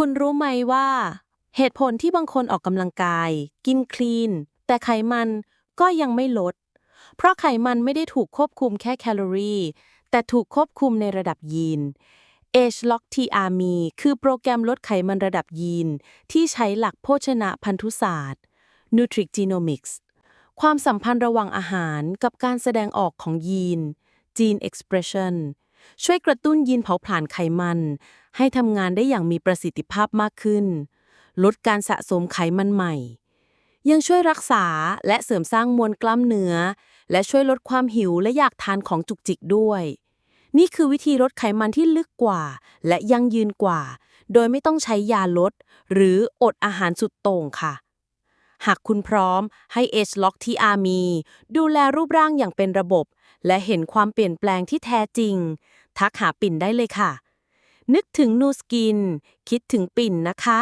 คุณรู้ไหมว่า เหตุผลที่บางคนออกกำลังกาย กินคลีน แต่ไขมันก็ยังไม่ลด เพราะไขมันไม่ได้ถูกควบคุมแค่แคลอรี่ แต่ถูกควบคุมในระดับยีน Age Lock t r m คือโปรแกรมลดไขมันระดับยีน ที่ใช้หลักโภชนะพันธุศาสตร์ Nutrigenomics ความสัมพันธ์ระหว่างอาหารกับการแสดงออกของยีน Gene Expression ช่วยกระตุ้นยีนเผาผลาญไขมัน ให้ทำงานได้อย่างมีประสิทธิภาพมากขึ้น ลดการสะสมไขมันใหม่ ยังช่วยรักษาและเสริมสร้างมวลกล้ามเนื้อ และช่วยลดความหิวและอยากทานของจุกจิกด้วย นี่คือวิธีลดไขมันที่ลึกกว่า และยั่งยืนกว่า โดยไม่ต้องใช้ยาลด หรืออดอาหารสุดโต่งค่ะ หากคุณพร้อมให้ Edge Lock TR มี ดูแลรูปร่างอย่างเป็นระบบ และเห็นความเปลี่ยนแปลงที่แท้จริง ทักหาปิ่นได้เลยค่ะ นึกถึงนูสกิน คิดถึงปิ่นนะคะ